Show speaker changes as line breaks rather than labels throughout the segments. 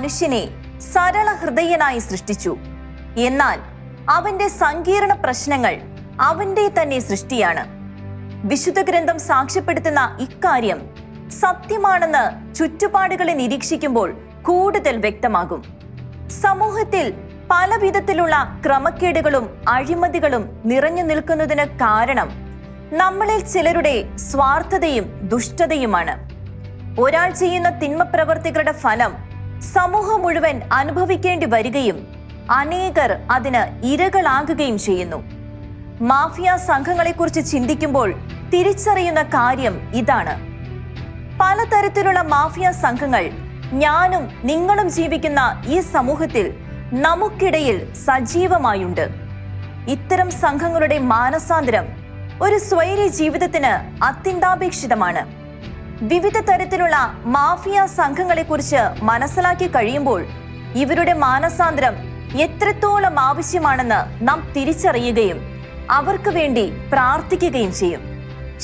മനുഷ്യനെ സരള ഹൃദയനായി സൃഷ്ടിച്ചു. എന്നാൽ അവന്റെ സങ്കീർണ പ്രശ്നങ്ങൾ അവന്റെ തന്നെ സൃഷ്ടിയാണ്. വിശുദ്ധ ഗ്രന്ഥം സാക്ഷ്യപ്പെടുത്തുന്ന ഇക്കാര്യം സത്യമാണെന്ന് ചുറ്റുപാടുകളെ നിരീക്ഷിക്കുമ്പോൾ കൂടുതൽ വ്യക്തമാകും. സമൂഹത്തിൽ പല വിധത്തിലുള്ള ക്രമക്കേടുകളും അഴിമതികളും നിറഞ്ഞു നിൽക്കുന്നതിന് കാരണം നമ്മളിൽ ചിലരുടെ സ്വാർത്ഥതയും ദുഷ്ടതയുമാണ്. ഒരാൾ ചെയ്യുന്ന തിന്മ പ്രവർത്തികളുടെ ഫലം സമൂഹം മുഴുവൻ അനുഭവിക്കേണ്ടി വരികയും അനേകർ അതിന് ഇരകളാകുകയും ചെയ്യുന്നു. മാഫിയ സംഘങ്ങളെക്കുറിച്ച് ചിന്തിക്കുമ്പോൾ തിരിച്ചറിയുന്ന കാര്യം ഇതാണ്. പലതരത്തിലുള്ള മാഫിയ സംഘങ്ങൾ ഞാനും നിങ്ങളും ജീവിക്കുന്ന ഈ സമൂഹത്തിൽ നമുക്കിടയിൽ സജീവമായുണ്ട്. ഇത്തരം സംഘങ്ങളുടെ മാനസാന്തരം ഒരു സ്വൈര്യ ജീവിതത്തിന് അത്യന്താപേക്ഷിതമാണ്. വിവിധ തരത്തിലുള്ള മാഫിയ സംഘങ്ങളെ കുറിച്ച് മനസ്സിലാക്കി കഴിയുമ്പോൾ ഇവരുടെ മാനസാന്തരം എത്രത്തോളം ആവശ്യമാണെന്ന് നാം തിരിച്ചറിയുകയും അവർക്ക് വേണ്ടി പ്രാർത്ഥിക്കുകയും ചെയ്യും.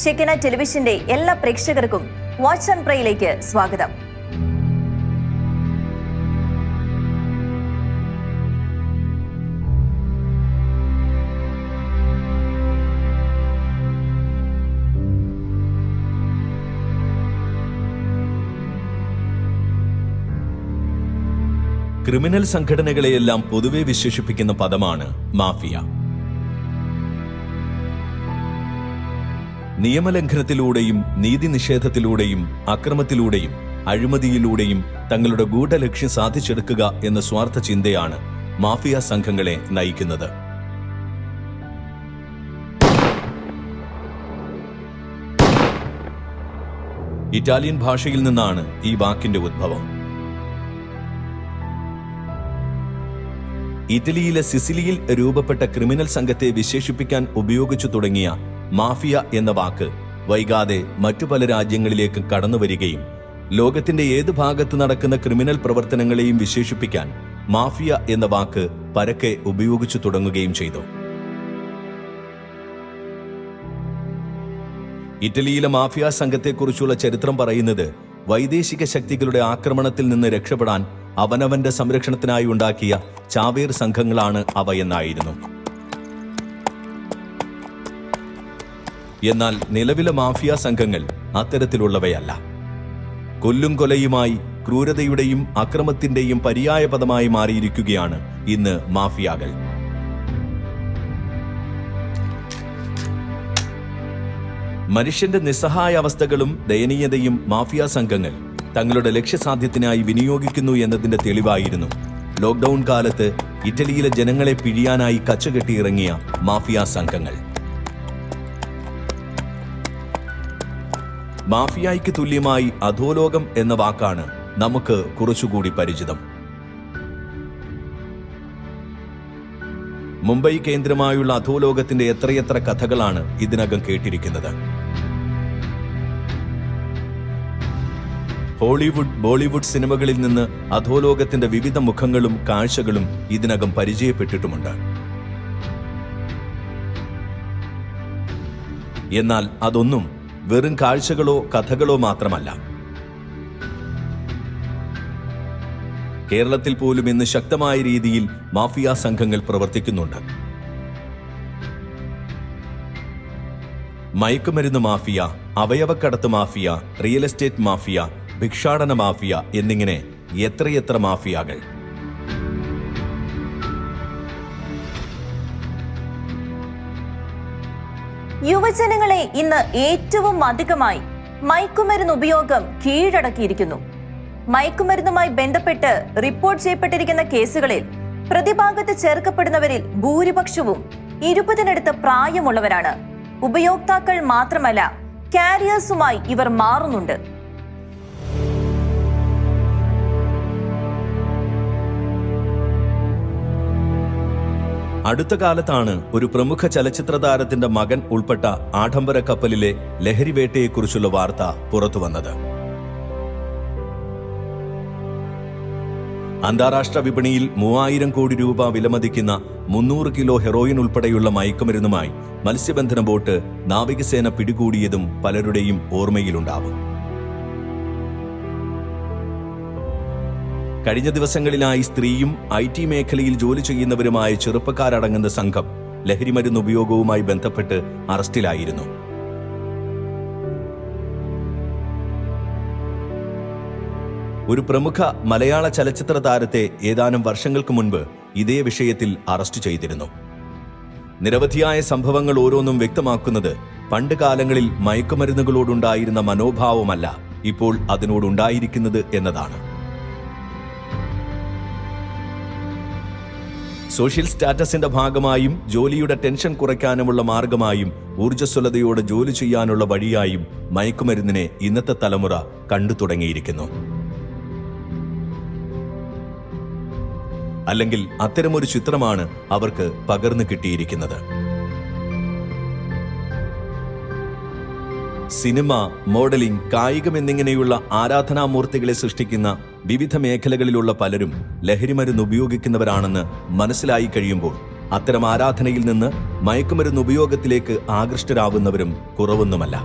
ഷെക്കന ടെലിവിഷന്റെ എല്ലാ പ്രേക്ഷകർക്കും വാച്ച് ആൻഡ് പ്രേയിലേക്ക് സ്വാഗതം.
ക്രിമിനൽ സംഘടനകളെയെല്ലാം പൊതുവെ വിശേഷിപ്പിക്കുന്ന പദമാണ് മാഫിയ. നിയമലംഘനത്തിലൂടെയും നീതി നിഷേധത്തിലൂടെയും അക്രമത്തിലൂടെയും അഴിമതിയിലൂടെയും തങ്ങളുടെ ഗൂഢലക്ഷ്യം സാധിച്ചെടുക്കുക എന്ന സ്വാർത്ഥ ചിന്തയാണ് മാഫിയ സംഘങ്ങളെ നയിക്കുന്നത്. ഇറ്റാലിയൻ ഭാഷയിൽ നിന്നാണ് ഈ വാക്കിന്റെ ഉദ്ഭവം. ഇറ്റലിയിലെ സിസിലിയിൽ രൂപപ്പെട്ട ക്രിമിനൽ സംഘത്തെ വിശേഷിപ്പിക്കാൻ ഉപയോഗിച്ചു തുടങ്ങിയ മാഫിയ എന്ന വാക്ക് വൈകാതെ മറ്റു പല രാജ്യങ്ങളിലേക്ക് കടന്നുവരികയും ലോകത്തിന്റെ ഏത് ഭാഗത്ത് നടക്കുന്ന ക്രിമിനൽ പ്രവർത്തനങ്ങളെയും വിശേഷിപ്പിക്കാൻ മാഫിയ എന്ന വാക്ക് പരക്കെ ഉപയോഗിച്ചു തുടങ്ങുകയും ചെയ്തു. ഇറ്റലിയിലെ മാഫിയ സംഘത്തെക്കുറിച്ചുള്ള ചരിത്രം പറയുന്നത് വൈദേശിക ശക്തികളുടെ ആക്രമണത്തിൽ നിന്ന് രക്ഷപ്പെടാൻ അവനവന്റെ സംരക്ഷണത്തിനായി ഉണ്ടാക്കിയ ചാവേർ സംഘങ്ങളാണ് അവ എന്നായിരുന്നു. എന്നാൽ നിലവിലെ മാഫിയ സംഘങ്ങൾ അത്തരത്തിലുള്ളവയല്ല. കൊല്ലും കൊലയുമായി ക്രൂരതയുടെയും അക്രമത്തിന്റെയും പര്യായ പദമായി മാറിയിരിക്കുകയാണ് ഇന്ന് മാഫിയാകൾ. മനുഷ്യന്റെ നിസ്സഹായ അവസ്ഥകളും ദയനീയതയും മാഫിയ സംഘങ്ങൾ തങ്ങളുടെ ലക്ഷ്യസാധ്യത്തിനായി വിനിയോഗിക്കുന്നു എന്നതിന്റെ തെളിവായിരുന്നു. ലോക്ക്ഡൌൺ കാലത്ത് ഇറ്റലിയിലെ ജനങ്ങളെ പിഴിയാനായി കച്ചകെട്ടിയിറങ്ങിയ മാഫിയ സംഘങ്ങൾ. മാഫിയായ്ക്ക് തുല്യമായി അധോലോകം എന്ന വാക്കാണ് നമുക്ക് കുറച്ചുകൂടി പരിചിതം. മുംബൈ കേന്ദ്രമായുള്ള അധോലോകത്തിന്റെ എത്രയെത്ര കഥകളാണ് ഇതിനകം കേട്ടിരിക്കുന്നത്? ഹോളിവുഡ് ബോളിവുഡ് സിനിമകളിൽ നിന്ന് അധോലോകത്തിന്റെ വിവിധ മുഖങ്ങളും കാഴ്ചകളും ഇതിനകം പരിചയപ്പെട്ടിട്ടുമുണ്ട്. എന്നാൽ അതൊന്നും വെറും കാഴ്ചകളോ കഥകളോ മാത്രമല്ല. കേരളത്തിൽ പോലും ഇന്ന് ശക്തമായ രീതിയിൽ മാഫിയ സംഘങ്ങൾ പ്രവർത്തിക്കുന്നുണ്ട്. മയക്കുമരുന്ന് മാഫിയ അവയവക്കടത്ത് മാഫിയ റിയൽ എസ്റ്റേറ്റ് മാഫിയ ഭിക്ഷാടന മാഫിയ എന്നിങ്ങനെ എത്രയെത്ര മാഫിയകൾ?
യുവജനങ്ങളെ ഇന്ന് ഏറ്റവും അധികമായി മയക്കുമരുന്ന് ഉപയോഗം കീഴടക്കിയിരിക്കുന്നു. മയക്കുമരുന്നുമായി ബന്ധപ്പെട്ട് റിപ്പോർട്ട് ചെയ്യപ്പെട്ടിരിക്കുന്ന കേസുകളിൽ പ്രതിഭാഗത്ത് ചേർക്കപ്പെടുന്നവരിൽ ഭൂരിപക്ഷവും ഇരുപതിനടുത്ത് പ്രായമുള്ളവരാണ്. ഉപയോക്താക്കൾ മാത്രമല്ല കാരിയേഴ്സുമായി ഇവർ മാറുന്നുണ്ട്.
അടുത്ത കാലത്താണ് ഒരു പ്രമുഖ ചലച്ചിത്ര താരത്തിന്റെ മകൻ ഉൾപ്പെട്ട ആഡംബര കപ്പലിലെ ലഹരിവേട്ടയെക്കുറിച്ചുള്ള വാർത്ത പുറത്തുവന്നത് അന്താരാഷ്ട്ര വിപണിയിൽ മൂവായിരം കോടി രൂപ വിലമതിക്കുന്ന മുന്നൂറ് കിലോ ഹെറോയിൻ ഉൾപ്പെടെയുള്ള മയക്കുമരുന്നുമായി മത്സ്യബന്ധന ബോട്ട് നാവികസേന പിടികൂടിയതും പലരുടെയും ഓർമ്മയിലുണ്ടാവും. കഴിഞ്ഞ ദിവസങ്ങളിലായി സ്ത്രീയും ഐ ടി മേഖലയിൽ ജോലി ചെയ്യുന്നവരുമായ ചെറുപ്പക്കാരടങ്ങുന്ന സംഘം ലഹരിമരുന്ന് ഉപയോഗവുമായി ബന്ധപ്പെട്ട് അറസ്റ്റിലായിരുന്നു. ഒരു പ്രമുഖ മലയാള ചലച്ചിത്ര താരത്തെ ഏതാനും വർഷങ്ങൾക്ക് മുൻപ് ഇതേ വിഷയത്തിൽ അറസ്റ്റ് ചെയ്തിരുന്നു. നിരവധിയായ സംഭവങ്ങൾ ഓരോന്നും വ്യക്തമാക്കുന്നത് പണ്ട് കാലങ്ങളിൽ മയക്കുമരുന്നുകളോടുണ്ടായിരുന്ന മനോഭാവമല്ല ഇപ്പോൾ അതിനോടുണ്ടായിരിക്കുന്നത് എന്നതാണ്. സോഷ്യൽ സ്റ്റാറ്റസിന്റെ ഭാഗമായും ജോലിയുടെ ടെൻഷൻ കുറയ്ക്കാനുമുള്ള മാർഗമായും ഊർജസ്വലതയോടെ ജോലി ചെയ്യാനുള്ള വഴിയായും മയക്കുമരുന്നിനെ ഇന്നത്തെ തലമുറ കണ്ടു തുടങ്ങിയിരിക്കുന്നു. അല്ലെങ്കിൽ അത്തരമൊരു ചിത്രമാണ് അവർക്ക് പകർന്നു കിട്ടിയിരിക്കുന്നത്. സിനിമ മോഡലിംഗ് കായികം എന്നിങ്ങനെയുള്ള ആരാധനാമൂർത്തികളെ സൃഷ്ടിക്കുന്ന വിവിധ മേഖലകളിലുള്ള പലരും ലഹരിമരുന്ന് ഉപയോഗിക്കുന്നവരാണെന്ന് മനസ്സിലായി കഴിയുമ്പോൾ അത്തരം ആരാധനയിൽ നിന്ന് മയക്കുമരുന്ന് ഉപയോഗത്തിലേക്ക് ആകൃഷ്ടരാകുന്നവരും കുറവൊന്നുമല്ല.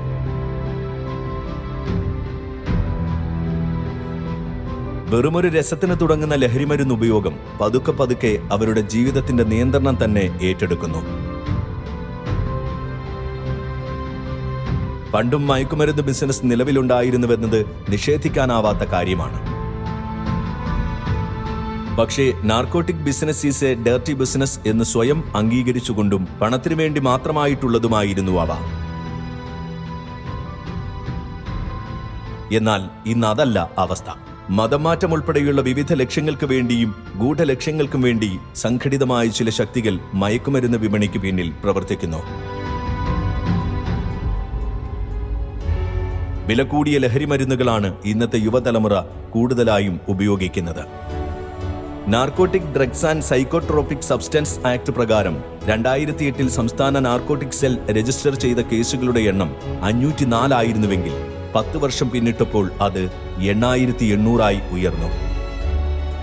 വെറുമൊരു രസത്തിന് തുടങ്ങുന്ന ലഹരിമരുന്ന് ഉപയോഗം പതുക്കെ പതുക്കെ അവരുടെ ജീവിതത്തിന്റെ നിയന്ത്രണം തന്നെ ഏറ്റെടുക്കുന്നു. പണ്ടും മയക്കുമരുന്ന് ബിസിനസ് നിലവിലുണ്ടായിരുന്നുവെന്നത് നിഷേധിക്കാനാവാത്ത കാര്യമാണ്. പക്ഷേ narcotic business is a dirty business എന്ന് സ്വയം അംഗീകരിച്ചുകൊണ്ടും പണത്തിനു വേണ്ടി മാത്രമായിട്ടുള്ളതുമായിരുന്നു അവ. എന്നാൽ ഇന്ന് അതല്ല അവസ്ഥ. മതമാറ്റം ഉൾപ്പെടെയുള്ള വിവിധ ലക്ഷ്യങ്ങൾക്ക് വേണ്ടിയും ഗൂഢലക്ഷ്യങ്ങൾക്കും വേണ്ടി സംഘടിതമായ ചില ശക്തികൾ മയക്കുമരുന്ന് വിപണിക്ക് പിന്നിൽ പ്രവർത്തിക്കുന്നു. വില കൂടിയ ലഹരി മരുന്നുകളാണ് ഇന്നത്തെ യുവതലമുറ കൂടുതലായും ഉപയോഗിക്കുന്നത്. Narcotic drugs and psychotropic substance act പ്രകാരം രണ്ടായിരത്തി എട്ടിൽ സംസ്ഥാന നാർക്കോട്ടിക് സെൽ രജിസ്റ്റർ ചെയ്ത കേസുകളുടെ എണ്ണം അഞ്ഞൂറ്റി നാലായിരുന്നുവെങ്കിൽ പത്ത് വർഷം പിന്നിട്ടപ്പോൾ അത് എണ്ണായിരത്തി എണ്ണൂറായി ഉയർന്നു.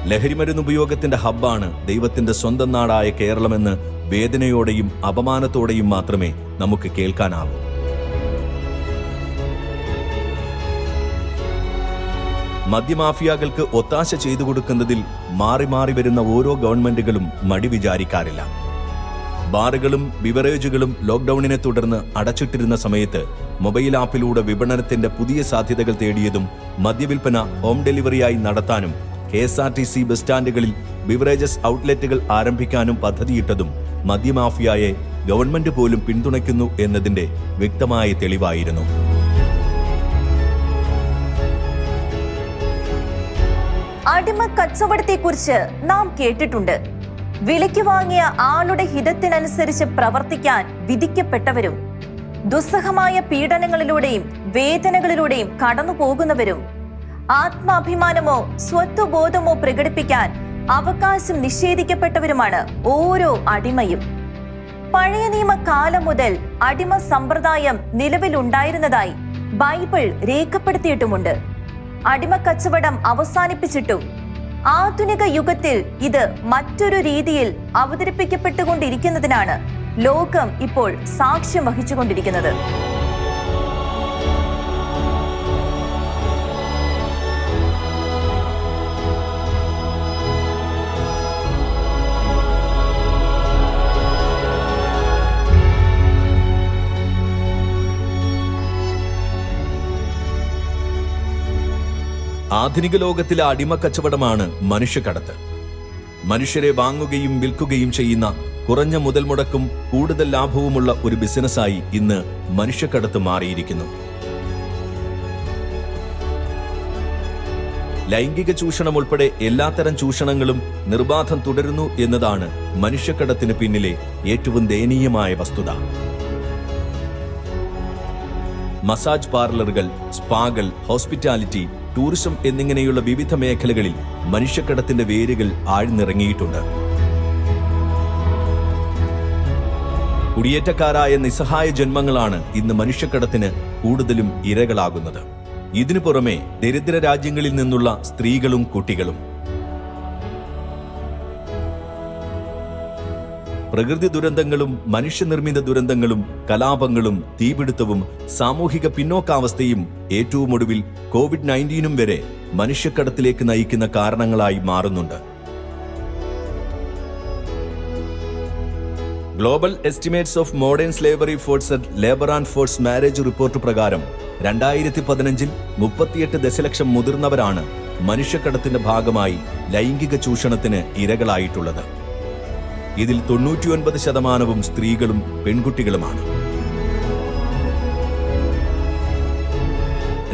ലഹരിമരുന്ന് ഉപയോഗത്തിന്റെ ഹബ്ബാണ് ദൈവത്തിന്റെ സ്വന്തം നാടായ കേരളമെന്ന് വേദനയോടെയും അപമാനത്തോടെയും മാത്രമേ നമുക്ക് കേൾക്കാനാവൂ. മദ്യമാഫിയകൾക്ക് ഒത്താശ ചെയ്തു കൊടുക്കുന്നതിൽ മാറി മാറി വരുന്ന ഓരോ ഗവൺമെന്റുകളും മടി വിചാരിക്കാറില്ല. ബാറുകളും ബിവറേജുകളും ലോക്ക്ഡൌണിനെ തുടർന്ന് അടച്ചിട്ടിരുന്ന സമയത്ത് മൊബൈൽ ആപ്പിലൂടെ വിപണനത്തിന്റെ പുതിയ സാധ്യതകൾ തേടിയതും മദ്യവിൽപ്പന ഹോം ഡെലിവറിയായി നടത്താനും K S R T C bus സ്റ്റാൻഡുകളിൽ beverages ഔട്ട്ലെറ്റുകൾ ആരംഭിക്കാനും പദ്ധതിയിട്ടതും മദ്യമാഫിയയെ ഗവൺമെന്റ് പോലും പിന്തുണയ്ക്കുന്നു എന്നതിന്റെ വ്യക്തമായ തെളിവായിരുന്നു.
അടിമ കച്ചവടത്തെക്കുറിച്ച് നാം കേട്ടിട്ടുണ്ട്. വിലയ്ക്ക് വാങ്ങിയ ആളുടെ ഹിതത്തിനനുസരിച്ച് പ്രവർത്തിക്കാൻ വിധിക്കപ്പെട്ടവരും ദുസ്സഹമായ പീഡനങ്ങളിലൂടെയും വേദനകളിലൂടെയും കടന്നു പോകുന്നവരും ആത്മാഭിമാനമോ സ്വത്വബോധമോ പ്രകടിപ്പിക്കാൻ അവകാശം നിഷേധിക്കപ്പെട്ടവരുമാണ് ഓരോ അടിമയും. പഴയ നിയമ കാലം മുതൽ അടിമ സമ്പ്രദായം നിലവിലുണ്ടായിരുന്നതായി ബൈബിൾ രേഖപ്പെടുത്തിയിട്ടുമുണ്ട്. അടിമ കച്ചവടം അവസാനിപ്പിച്ചിട്ടും ആധുനിക യുഗത്തിൽ ഇത് മറ്റൊരു രീതിയിൽ അവതരിപ്പിക്കപ്പെട്ടുകൊണ്ടിരിക്കുന്നതിനാണ് ലോകം ഇപ്പോൾ സാക്ഷ്യം വഹിച്ചുകൊണ്ടിരിക്കുന്നത്.
ആധുനിക ലോകത്തിലെ അടിമക്കച്ചവടമാണ് മനുഷ്യക്കടത്ത്. മനുഷ്യരെ വാങ്ങുകയും വിൽക്കുകയും ചെയ്യുന്ന കുറഞ്ഞ മുതൽ മുടക്കും കൂടുതൽ ലാഭവുമുള്ള ഒരു ബിസിനസ്സായി ഇന്ന് മനുഷ്യക്കടത്ത് മാറിയിരിക്കുന്നു. ലൈംഗിക ചൂഷണം ഉൾപ്പെടെ എല്ലാത്തരം ചൂഷണങ്ങളും നിർബാധം തുടരുന്നു എന്നതാണ് മനുഷ്യക്കടത്തിന് പിന്നിലെ ഏറ്റവും ദയനീയമായ വസ്തുത. മസാജ് പാർലറുകൾ സ്പാകൾ ഹോസ്പിറ്റാലിറ്റി ടൂറിസം എന്നിങ്ങനെയുള്ള വിവിധ മേഖലകളിൽ മനുഷ്യക്കടത്തിന്റെ വേരുകൾ ആഴ്ന്നിറങ്ങിയിട്ടുണ്ട്. കുടിയേറ്റക്കാരായ നിസ്സഹായ ജന്മങ്ങളാണ് ഇന്ന് മനുഷ്യക്കടത്തിന് കൂടുതലും ഇരകളാകുന്നത്. ഇതിനു പുറമെ ദരിദ്ര രാജ്യങ്ങളിൽ നിന്നുള്ള സ്ത്രീകളും കുട്ടികളും പ്രകൃതി ദുരന്തങ്ങളും മനുഷ്യനിർമ്മിത ദുരന്തങ്ങളും കലാപങ്ങളും തീപിടുത്തവും സാമൂഹിക പിന്നോക്കാവസ്ഥയും ഏറ്റവും ഒടുവിൽ കോവിഡ് നയന്റീനും വരെ മനുഷ്യക്കടത്തിലേക്ക് നയിക്കുന്ന കാരണങ്ങളായി മാറുന്നുണ്ട്. Global estimates of modern slavery force at labour and force marriage report പ്രകാരം രണ്ടായിരത്തി പതിനഞ്ചിൽ മുപ്പത്തിയെട്ട് ദശലക്ഷം മുതിർന്നവരാണ് മനുഷ്യക്കടത്തിന്റെ ഭാഗമായി ലൈംഗിക ചൂഷണത്തിന് ഇരകളായിട്ടുള്ളത്. ഇതിൽ തൊണ്ണൂറ്റിയൊൻപത് ശതമാനവും സ്ത്രീകളും പെൺകുട്ടികളുമാണ്.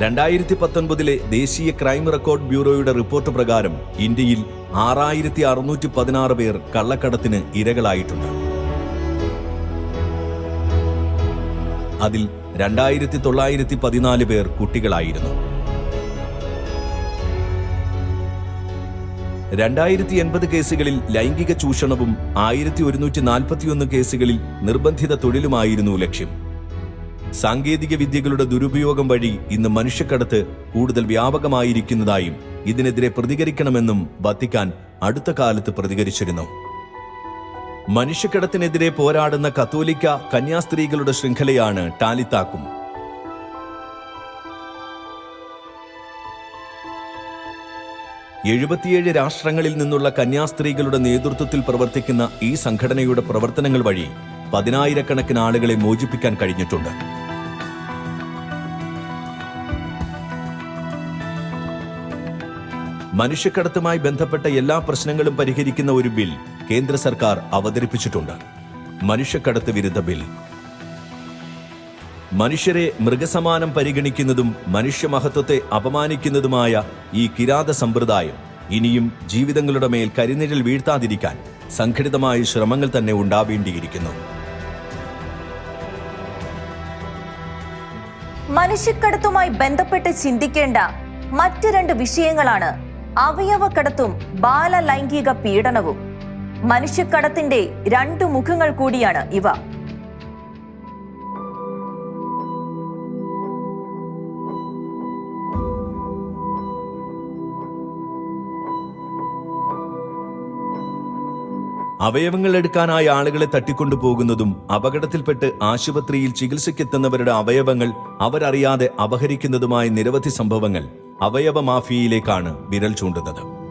രണ്ടായിരത്തി പത്തൊൻപതിലെ ദേശീയ ക്രൈം റെക്കോർഡ് ബ്യൂറോയുടെ റിപ്പോർട്ട് പ്രകാരം ഇന്ത്യയിൽ ആറായിരത്തി അറുന്നൂറ്റി പതിനാറ് പേർ കള്ളക്കടത്തിന് ഇരകളായിട്ടുണ്ട്. അതിൽ രണ്ടായിരത്തി തൊള്ളായിരത്തി പതിനാല് പേർ കുട്ടികളായിരുന്നു. രണ്ടായിരത്തി എൺപത് കേസുകളിൽ ലൈംഗിക ചൂഷണവും ആയിരത്തി ഒരുന്നൂറ്റി നാൽപ്പത്തിയൊന്ന് കേസുകളിൽ നിർബന്ധിത തൊഴിലുമായിരുന്നു ലക്ഷ്യം. സാങ്കേതിക വിദ്യകളുടെ ദുരുപയോഗം വഴി ഇന്ന് മനുഷ്യക്കടത്ത് കൂടുതൽ വ്യാപകമായിരിക്കുന്നതായും ഇതിനെതിരെ പ്രതികരിക്കണമെന്നും വത്തിക്കാൻ അടുത്ത കാലത്ത് പ്രതികരിച്ചിരുന്നു. മനുഷ്യക്കടത്തിനെതിരെ പോരാടുന്ന കത്തോലിക്ക കന്യാസ്ത്രീകളുടെ ശൃംഖലയാണ് ടാലിത്താക്കും. എഴുപത്തിയേഴ് രാഷ്ട്രങ്ങളിൽ നിന്നുള്ള കന്യാസ്ത്രീകളുടെ നേതൃത്വത്തിൽ പ്രവർത്തിക്കുന്ന ഈ സംഘടനയുടെ പ്രവർത്തനങ്ങൾ വഴി പതിനായിരക്കണക്കിന് ആളുകളെ മോചിപ്പിക്കാൻ കഴിഞ്ഞിട്ടുണ്ട്. മനുഷ്യക്കടത്തുമായി ബന്ധപ്പെട്ട എല്ലാ പ്രശ്നങ്ങളും പരിഹരിക്കുന്ന ഒരു ബിൽ കേന്ദ്ര സർക്കാർ അവതരിപ്പിച്ചിട്ടുണ്ട്. മനുഷ്യക്കടത്ത് വിരുദ്ധ ബിൽ. മനുഷ്യരെ മൃഗസമാനം പരിഗണിക്കുന്നതും മനുഷ്യമഹത്വത്തെ അപമാനിക്കുന്നതുമായ ഈ കിരാത സമ്പ്രദായം ഇനിയും ജീവിതങ്ങളുടെ മേൽ കരിനിഴൽ വീഴ്ത്താതിരിക്കാൻ സംഘടിതമായ ശ്രമങ്ങൾ തന്നെ ഉണ്ടാവേണ്ടിയിരിക്കുന്നു.
മനുഷ്യക്കടത്തുമായി ബന്ധപ്പെട്ട് ചിന്തിക്കേണ്ട മറ്റ് രണ്ട് വിഷയങ്ങളാണ് അവയവക്കടത്തും ബാലലൈംഗിക പീഡനവും. മനുഷ്യക്കടത്തിന്റെ രണ്ടു മുഖങ്ങൾ കൂടിയാണ് ഇവ.
അവയവങ്ങൾ എടുക്കാനായി ആളുകളെ തട്ടിക്കൊണ്ടുപോകുന്നതും അപകടത്തിൽപ്പെട്ട് ആശുപത്രിയിൽ ചികിത്സയ്ക്കെത്തുന്നവരുടെ അവയവങ്ങൾ അവരറിയാതെ അപഹരിക്കുന്നതുമായ നിരവധി സംഭവങ്ങൾ അവയവ മാഫിയയിലേക്കാണ് വിരൽ ചൂണ്ടുന്നത്.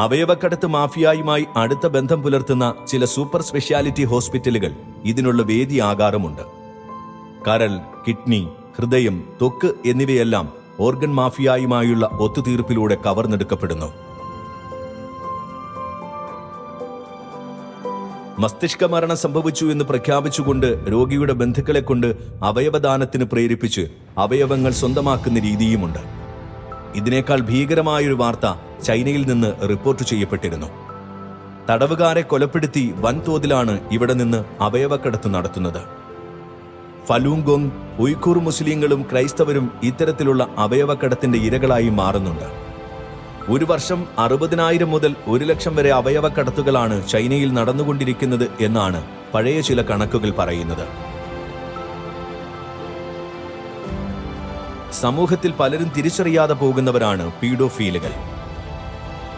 അവയവക്കടത്ത് മാഫിയയുമായി അടുത്ത ബന്ധം പുലർത്തുന്ന ചില സൂപ്പർ സ്പെഷ്യാലിറ്റി ഹോസ്പിറ്റലുകൾ ഇതിനുള്ള വേദിയാകാറുമുണ്ട്. കരൾ കിഡ്നി ഹൃദയം തൊക്ക് എന്നിവയെല്ലാം ഓർഗൻ മാഫിയയുമായുള്ള ഒത്തുതീർപ്പിലൂടെ കവർന്നെടുക്കപ്പെടുന്നു. മസ്തിഷ്ക മരണം സംഭവിച്ചു എന്ന് പ്രഖ്യാപിച്ചുകൊണ്ട് രോഗിയുടെ ബന്ധുക്കളെ കൊണ്ട് അവയവദാനത്തിന് പ്രേരിപ്പിച്ച് അവയവങ്ങൾ സ്വന്തമാക്കുന്ന രീതിയുമുണ്ട്. ഇതിനേക്കാൾ ഭീകരമായൊരു വാർത്ത ചൈനയിൽ നിന്ന് റിപ്പോർട്ട് ചെയ്യപ്പെട്ടിരുന്നു. തടവുകാരെ കൊലപ്പെടുത്തി വൻതോതിലാണ് ഇവിടെ നിന്ന് അവയവക്കടത്ത് നടത്തുന്നത്. ഫലൂങ്കോങ് ഉയ്ക്കൂർ മുസ്ലിങ്ങളും ക്രൈസ്തവരും ഇത്തരത്തിലുള്ള അവയവക്കടത്തിന്റെ ഇരകളായി മാറുന്നുണ്ട്. ഒരു വർഷം അറുപതിനായിരം മുതൽ ഒരു ലക്ഷം വരെ അവയവ അവയവക്കടത്തുകളാണ് ചൈനയിൽ നടന്നുകൊണ്ടിരിക്കുന്നത് എന്നാണ് പഴയ ചില കണക്കുകൾ പറയുന്നത്. സമൂഹത്തിൽ പലരും തിരിച്ചറിയാതെ പോകുന്നവരാണ് പീഡോഫീലുകൾ.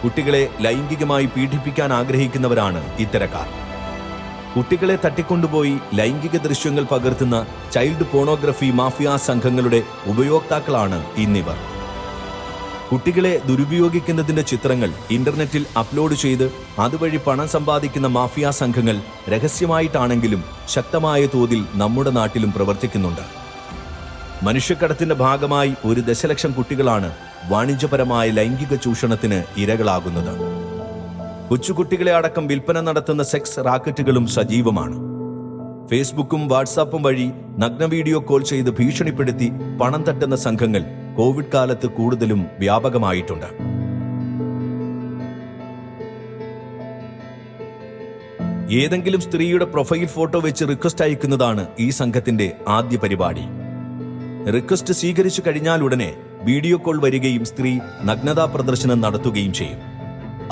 കുട്ടികളെ ലൈംഗികമായി പീഡിപ്പിക്കാൻ ആഗ്രഹിക്കുന്നവരാണ് ഇത്തരക്കാർ. കുട്ടികളെ തട്ടിക്കൊണ്ടുപോയി ലൈംഗിക ദൃശ്യങ്ങൾ പകർത്തുന്ന ചൈൽഡ് പോണോഗ്രഫി മാഫിയ സംഘങ്ങളുടെ ഉപയോക്താക്കളാണ് ഇന്നിവർ. കുട്ടികളെ ദുരുപയോഗിക്കുന്നതിന്റെ ചിത്രങ്ങൾ ഇന്റർനെറ്റിൽ അപ്ലോഡ് ചെയ്ത് അതുവഴി പണം സമ്പാദിക്കുന്ന മാഫിയ സംഘങ്ങൾ രഹസ്യമായിട്ടാണെങ്കിലും ശക്തമായ തോതിൽ നമ്മുടെ നാട്ടിലും പ്രവർത്തിക്കുന്നുണ്ട്. മനുഷ്യക്കടത്തിന്റെ ഭാഗമായി ഒരു ദശലക്ഷം കുട്ടികളാണ് വാണിജ്യപരമായ ലൈംഗിക ചൂഷണത്തിന് ഇരകളാകുന്നത്. കൊച്ചുകുട്ടികളെ അടക്കം വിൽപ്പന നടത്തുന്ന സെക്സ് റാക്കറ്റുകളും സജീവമാണ്. ഫേസ്ബുക്കും വാട്സാപ്പും വഴി നഗ്ന വീഡിയോ കോൾ ചെയ്ത് ഭീഷണിപ്പെടുത്തി പണം തട്ടുന്ന സംഘങ്ങൾ കോവിഡ് കാലത്ത് കൂടുതലും വ്യാപകമായിട്ടുണ്ട്. ഏതെങ്കിലും സ്ത്രീയുടെ പ്രൊഫൈൽ ഫോട്ടോ വെച്ച് റിക്വസ്റ്റ് അയക്കുന്നതാണ് ഈ സംഘത്തിന്റെ ആദ്യ പരിപാടി. റിക്വസ്റ്റ് സ്വീകരിച്ചു കഴിഞ്ഞാൽ ഉടനെ വീഡിയോ കോൾ വരികയും സ്ത്രീ നഗ്നതാ പ്രദർശനം നടത്തുകയും ചെയ്യും.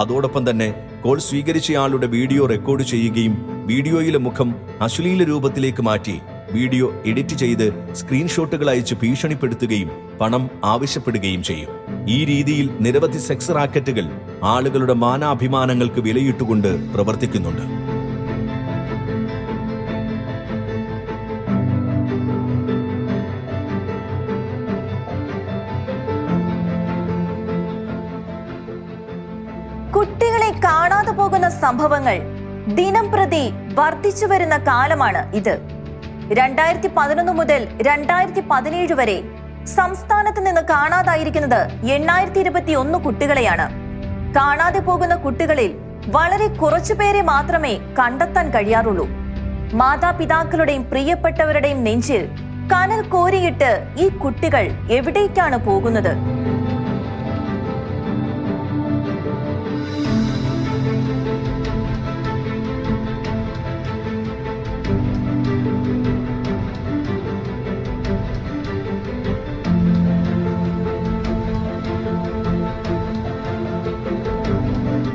അതോടൊപ്പം തന്നെ കോൾ സ്വീകരിച്ചയാളുടെ വീഡിയോ റെക്കോർഡ് ചെയ്യുകയും വീഡിയോയിലെ മുഖം അശ്ലീല രൂപത്തിലേക്ക് മാറ്റി വീഡിയോ എഡിറ്റ് ചെയ്ത് സ്ക്രീൻഷോട്ടുകൾ അയച്ച് ഭീഷണിപ്പെടുത്തുകയും പണം ആവശ്യപ്പെടുകയും ചെയ്യും. ഈ രീതിയിൽ നിരവധി സെക്സ് റാക്കറ്റുകൾ ആളുകളുടെ മാനാഭിമാനങ്ങൾക്ക് വിലയിട്ടുകൊണ്ട് പ്രവർത്തിക്കുന്നുണ്ട്.
കുട്ടികളെ കാണാതെ പോകുന്ന സംഭവങ്ങൾ ദിനം പ്രതി വർദ്ധിച്ചു വരുന്ന കാലമാണ് ഇത്. രണ്ടായിരത്തി പതിനൊന്ന് മുതൽ രണ്ടായിരത്തി പതിനേഴ് വരെ സംസ്ഥാനത്ത് നിന്ന് കാണാതായിരിക്കുന്നത് എണ്ണായിരത്തി ഇരുപത്തി ഒന്ന് കുട്ടികളെയാണ്. കാണാതെ പോകുന്ന കുട്ടികളിൽ വളരെ കുറച്ചുപേരെ മാത്രമേ കണ്ടെത്താൻ കഴിയാറുള്ളൂ. മാതാപിതാക്കളുടെയും പ്രിയപ്പെട്ടവരുടെയും നെഞ്ചിൽ കനൽ കോരിയിട്ട് ഈ കുട്ടികൾ എവിടേക്കാണ് പോകുന്നത്?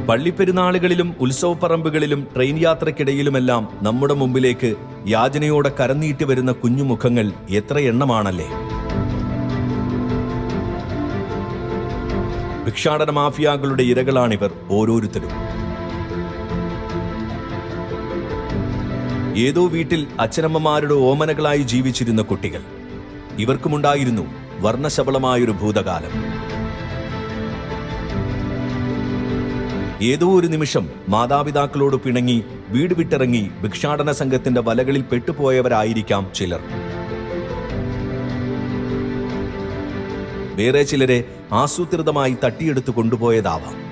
പള്ളിപ്പെരുന്നാളുകളിലും ഉത്സവപ്പറമ്പുകളിലും ട്രെയിൻ യാത്രക്കിടയിലുമെല്ലാം നമ്മുടെ മുമ്പിലേക്ക് യാചനയോടെ കരനീട്ടി വരുന്ന കുഞ്ഞുമുഖങ്ങൾ എത്ര എണ്ണമാണല്ലേ? ഭിക്ഷാടന മാഫിയാകളുടെ ഇരകളാണിവർ ഓരോരുത്തരും. ഏതോ വീട്ടിൽ അച്ഛനമ്മമാരുടെ ഓമനകളായി ജീവിച്ചിരുന്ന കുട്ടികൾ. ഇവർക്കുമുണ്ടായിരുന്നു വർണശബളമായൊരു ഭൂതകാലം. ഏതോ ഒരു നിമിഷം മാതാപിതാക്കളോട് പിണങ്ങി വീട് വിട്ടിറങ്ങി ഭിക്ഷാടന സംഘത്തിന്റെ വലകളിൽ പെട്ടുപോയവരായിരിക്കാം ചിലർ. വേറെ ചിലരെ ആസൂത്രിതമായി തട്ടിയെടുത്തു കൊണ്ടുപോയതാവാം.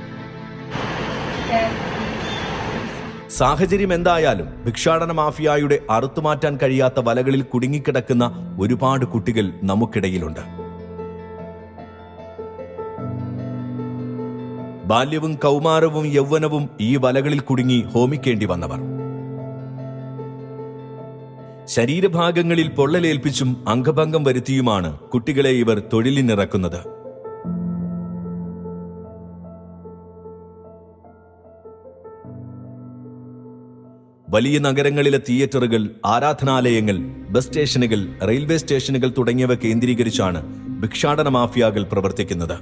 സാഹചര്യം എന്തായാലും ഭിക്ഷാടന മാഫിയായുടെ അറുത്തുമാറ്റാൻ കഴിയാത്ത വലകളിൽ കുടുങ്ങിക്കിടക്കുന്ന ഒരുപാട് കുട്ടികൾ നമുക്കിടയിലുണ്ട്. ബാല്യവും കൗമാരവും യൗവനവും ഈ വലകളിൽ കുടുങ്ങി ഹോമിക്കേണ്ടി വന്നവർ. ശരീരഭാഗങ്ങളിൽ പൊള്ളലേൽപ്പിച്ചും അംഗഭംഗം വരുത്തിയുമാണ് കുട്ടികളെ ഇവർ തൊഴിലിനിറക്കുന്നത്. വലിയ നഗരങ്ങളിലെ തിയേറ്ററുകൾ ആരാധനാലയങ്ങൾ ബസ് സ്റ്റേഷനുകൾ റെയിൽവേ സ്റ്റേഷനുകൾ തുടങ്ങിയവ കേന്ദ്രീകരിച്ചാണ് ഭിക്ഷാടന മാഫിയകൾ പ്രവർത്തിക്കുന്നത്.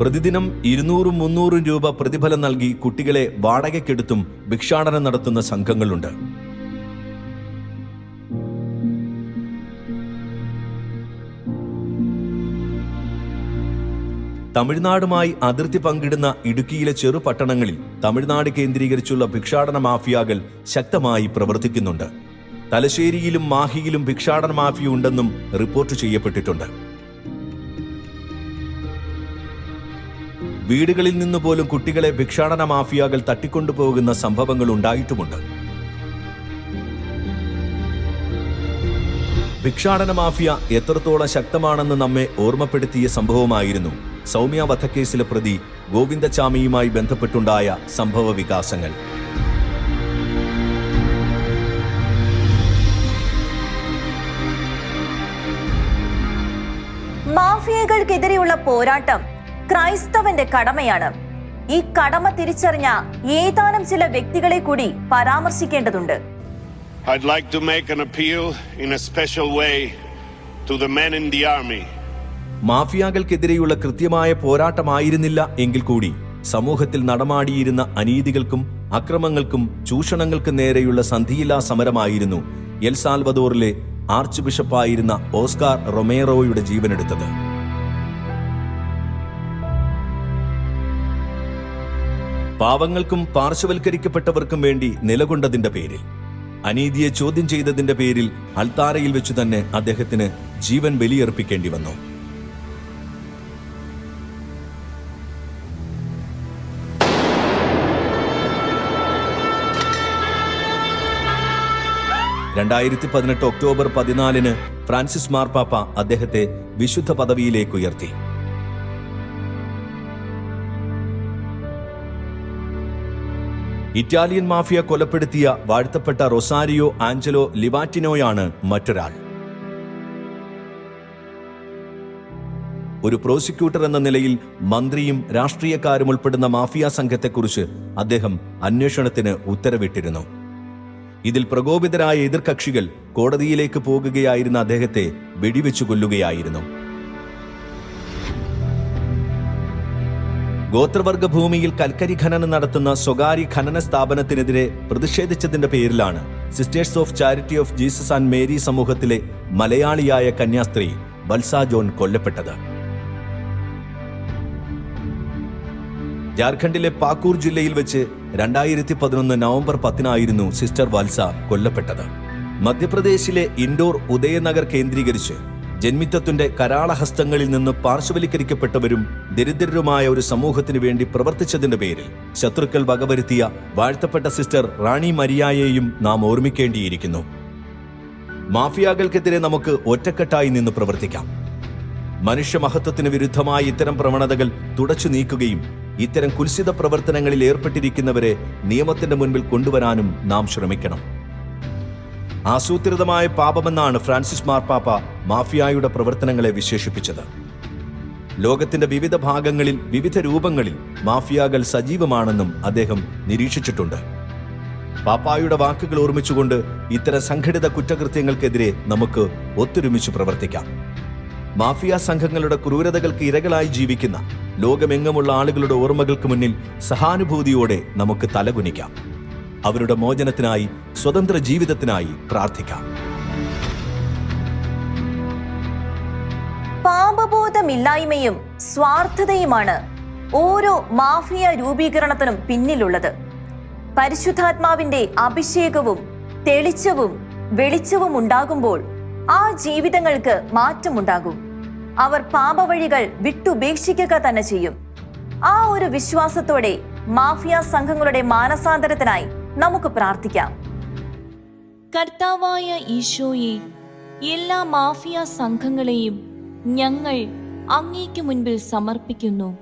പ്രതിദിനം ഇരുന്നൂറും മുന്നൂറും രൂപ പ്രതിഫലം നൽകി കുട്ടികളെ വാടകയ്ക്കെടുത്തും ഭിക്ഷാടനം നടത്തുന്ന സംഘങ്ങളുണ്ട്. തമിഴ്നാടുമായി അതിർത്തി പങ്കിടുന്ന ഇടുക്കിയിലെ ചെറു പട്ടണങ്ങളിൽ തമിഴ്നാട് കേന്ദ്രീകരിച്ചുള്ള ഭിക്ഷാടന മാഫിയകൾ ശക്തമായി പ്രവർത്തിക്കുന്നുണ്ട്. തലശ്ശേരിയിലും മാഹിയിലും ഭിക്ഷാടന മാഫിയ ഉണ്ടെന്നും റിപ്പോർട്ട് ചെയ്യപ്പെട്ടിട്ടുണ്ട്. വീടുകളിൽ നിന്ന് പോലും കുട്ടികളെ ഭിക്ഷാടന മാഫിയകൾ തട്ടിക്കൊണ്ടുപോകുന്ന സംഭവങ്ങൾ ഉണ്ടായിട്ടുമുണ്ട്. ഭിക്ഷാടന മാഫിയ എത്രത്തോളം ശക്തമാണെന്ന് നമ്മെ ഓർമ്മപ്പെടുത്തിയ സംഭവമായിരുന്നു സൗമ്യ വധക്കേസിലെ പ്രതി ഗോവിന്ദചാമിയുമായി ബന്ധപ്പെട്ടുണ്ടായ സംഭവ വികാസങ്ങൾ.
മാഫിയകൾക്കെതിരെയുള്ള പോരാട്ടം ക്രൈസ്തവന്റെ കടമയാണ്. ഈ കടമ തിരിച്ചറിഞ്ഞ ഏതാനും ചില വ്യക്തികളെ കൂടി പരാമർശിക്കേണ്ടതുണ്ട്.
I'd like to make an appeal in a special way to the men in the army.
മാഫിയകൾക്കെതിരെയുള്ള കൃത്യമായ പോരാട്ടമായിരുന്നില്ല എങ്കിൽ കൂടി സമൂഹത്തിൽ നടമാടിയിരുന്ന അനീതികൾക്കും അക്രമങ്ങൾക്കും ചൂഷണങ്ങൾക്കും നേരെയുള്ള സന്ധിയില്ലാ സമരമായിരുന്നു എൽ സാൽവദോറിലെ ആർച്ച് ബിഷപ്പായിരുന്ന ഓസ്കാർ റൊമേറോയുടെ ജീവനെടുത്തത്. പാവങ്ങൾക്കും പാർശ്വവൽക്കരിക്കപ്പെട്ടവർക്കും വേണ്ടി നിലകൊണ്ടതിന്റെ പേരിൽ. അനീതിയെ ചോദ്യം ചെയ്തതിന്റെ പേരിൽ അൽത്താരയിൽ വെച്ചു തന്നെ അദ്ദേഹത്തിന് ജീവൻ ബലിയർപ്പിക്കേണ്ടി വന്നു. രണ്ടായിരത്തി പതിനെട്ട് ഒക്ടോബർ പതിനാലിന് ഫ്രാൻസിസ് മാർപ്പാപ്പ അദ്ദേഹത്തെ വിശുദ്ധ പദവിയിലേക്ക് ഉയർത്തി. ഇറ്റാലിയൻ മാഫിയ കൊലപ്പെടുത്തിയ വാഴ്ത്തപ്പെട്ട റൊസാരിയോ ആഞ്ചലോ ലിവാറ്റിനോയാണ് മറ്റൊരാൾ. ഒരു പ്രോസിക്യൂട്ടർ എന്ന നിലയിൽ മന്ത്രിയും രാഷ്ട്രീയക്കാരും ഉൾപ്പെടുന്ന മാഫിയ സംഘത്തെക്കുറിച്ച് അദ്ദേഹം അന്വേഷണത്തിന് ഉത്തരവിട്ടിരുന്നു. ഇതിൽ പ്രകോപിതരായ എതിർകക്ഷികൾ കോടതിയിലേക്ക് പോകുകയായിരുന്ന അദ്ദേഹത്തെ വെടിവെച്ചു കൊല്ലുകയായിരുന്നു. ഗോത്രവർഗ ഭൂമിയിൽ കൽക്കരി ഖനനം നടത്തുന്ന സ്വകാര്യ ഖനന സ്ഥാപനത്തിനെതിരെ പ്രതിഷേധിച്ചതിന്റെ പേരിലാണ് sisters of charity of Jesus and Mary സമൂഹത്തിലെ മലയാളിയായ കന്യാസ്ത്രീ ബൽസ ജോൺ കൊല്ലപ്പെട്ടത്. ജാർഖണ്ഡിലെ പാക്കൂർ ജില്ലയിൽ വെച്ച് രണ്ടായിരത്തി പതിനൊന്ന് നവംബർ പത്തിനായിരുന്നു സിസ്റ്റർ വത്സ കൊല്ലപ്പെട്ടത്. മധ്യപ്രദേശിലെ ഇൻഡോർ ഉദയനഗർ കേന്ദ്രീകരിച്ച് ജന്മിത്വത്തിന്റെ കരാളഹസ്തങ്ങളിൽ നിന്ന് പാർശ്വവൽക്കരിക്കപ്പെട്ടവരും ദരിദ്രരുമായ ഒരു സമൂഹത്തിനു വേണ്ടി പ്രവർത്തിച്ചതിന്റെ പേരിൽ ശത്രുക്കൾ വകവരുത്തിയ വാഴ്ത്തപ്പെട്ട സിസ്റ്റർ റാണി മരിയായെയും നാം ഓർമ്മിക്കേണ്ടിയിരിക്കുന്നു. മാഫിയാകൾക്കെതിരെ നമുക്ക് ഒറ്റക്കെട്ടായി നിന്ന് പ്രവർത്തിക്കാം. മനുഷ്യമഹത്വത്തിന് വിരുദ്ധമായ ഇത്തരം പ്രവണതകൾ തുടച്ചു നീക്കുകയും ഇത്തരം കുൽസിത പ്രവർത്തനങ്ങളിൽ ഏർപ്പെട്ടിരിക്കുന്നവരെ നിയമത്തിന്റെ മുൻപിൽ കൊണ്ടുവരാനും നാം ശ്രമിക്കണം. ആസൂത്രിതമായ പാപമെന്നാണ് ഫ്രാൻസിസ് മാർപ്പാപ്പ മാഫിയായുടെ പ്രവർത്തനങ്ങളെ വിശേഷിപ്പിച്ചത്. ലോകത്തിന്റെ വിവിധ ഭാഗങ്ങളിൽ വിവിധ രൂപങ്ങളിൽ മാഫിയാകൾ സജീവമാണെന്നും അദ്ദേഹം നിരീക്ഷിച്ചിട്ടുണ്ട്. പാപ്പായുടെ വാക്കുകൾ ഓർമ്മിച്ചുകൊണ്ട് ഇത്തരം സംഘടിത കുറ്റകൃത്യങ്ങൾക്കെതിരെ നമുക്ക് ഒത്തൊരുമിച്ച് പ്രവർത്തിക്കാം. മാഫിയ സംഘങ്ങളുടെ ക്രൂരതകൾക്ക് ഇരകളായി ജീവിക്കുന്ന ലോകമെങ്ങുമുള്ള ആളുകളുടെ ഓർമ്മകൾക്ക് മുന്നിൽ സഹാനുഭൂതിയോടെ നമുക്ക് തലകുനിക്കാം. അവരുടെ മോചനത്തിനായി സ്വതന്ത്ര ജീവിതത്തിനായി പ്രാർത്ഥിക്കാം.
പാപബോധമില്ലായ്മയും സ്വാർത്ഥതയുമാണ് ഓരോ മാഫിയ രൂപീകരണത്തിനും പിന്നിലുള്ളത്. പരിശുദ്ധാത്മാവിന്റെ അഭിഷേകവും തെളിച്ചവും വെളിച്ചവും ഉണ്ടാകുമ്പോൾ ആ ജീവിതങ്ങൾക്ക് മാറ്റമുണ്ടാകും. അവർ പാപവഴികൾ വിട്ടുപേക്ഷിക്കുക തന്നെ ചെയ്യും. ആ ഒരു വിശ്വാസത്തോടെ മാഫിയ സംഘങ്ങളുടെ മാനസാന്തരത്തിനായി നമുക്ക് പ്രാർത്ഥിക്കാം.
കർത്താവായ ഈശോയെ എല്ലാ മാഫിയ സംഘങ്ങളെയും ഞങ്ങൾ അങ്ങേക്ക് മുൻപിൽ സമർപ്പിക്കുന്നു.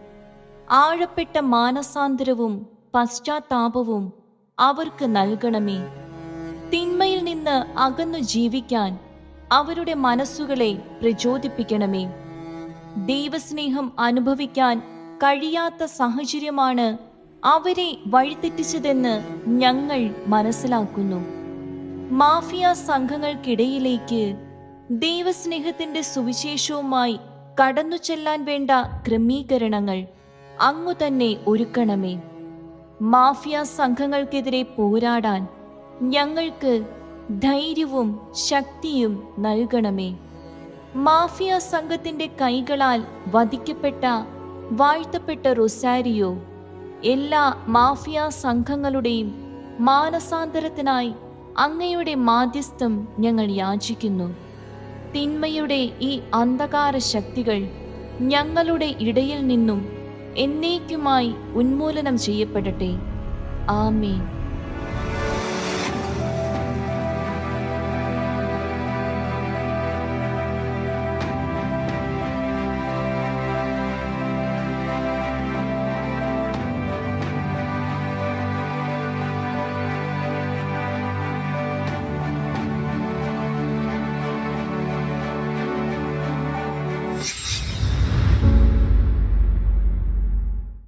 ആഴപ്പെട്ട മാനസാന്തരവും പശ്ചാത്താപവും അവർക്ക് നൽകണമേ. തിന്മയിൽ നിന്ന് അകന്നു ജീവിക്കാൻ അവരുടെ മനസ്സുകളെ പ്രചോദിപ്പിക്കണമേ. ദൈവസ്നേഹം അനുഭവിക്കാൻ കഴിയാത്ത സാഹചര്യമാണ് അവരെ വഴിതെറ്റിച്ചതെന്ന് ഞങ്ങൾ മനസ്സിലാക്കുന്നു. മാഫിയ സംഘങ്ങൾക്കിടയിലേക്ക് ദൈവസ്നേഹത്തിന്റെ സുവിശേഷവുമായി കടന്നു ചെല്ലാൻ വേണ്ട ക്രമീകരണങ്ങൾ അങ്ങു തന്നെ ഒരുക്കണമേ. മാഫിയ സംഘങ്ങൾക്കെതിരെ പോരാടാൻ ഞങ്ങൾക്ക് ധൈര്യവും ശക്തിയും നൽകണമേ. മാഫിയ സംഘത്തിന്റെ കൈകളാൽ വധിക്കപ്പെട്ട വാഴ്ത്തപ്പെട്ട റൊസാരിയോ എല്ലാ മാഫിയ സംഘങ്ങളുടെയും മാനസാന്തരത്തിനായി അങ്ങയുടെ മാധ്യസ്ഥം ഞങ്ങൾ യാചിക്കുന്നു. തിന്മയുടെ ഈ അന്ധകാര ശക്തികൾ ഞങ്ങളുടെ ഇടയിൽ നിന്നും എന്നേക്കുമായി ഉന്മൂലനം ചെയ്യപ്പെടട്ടെ. ആമേൻ.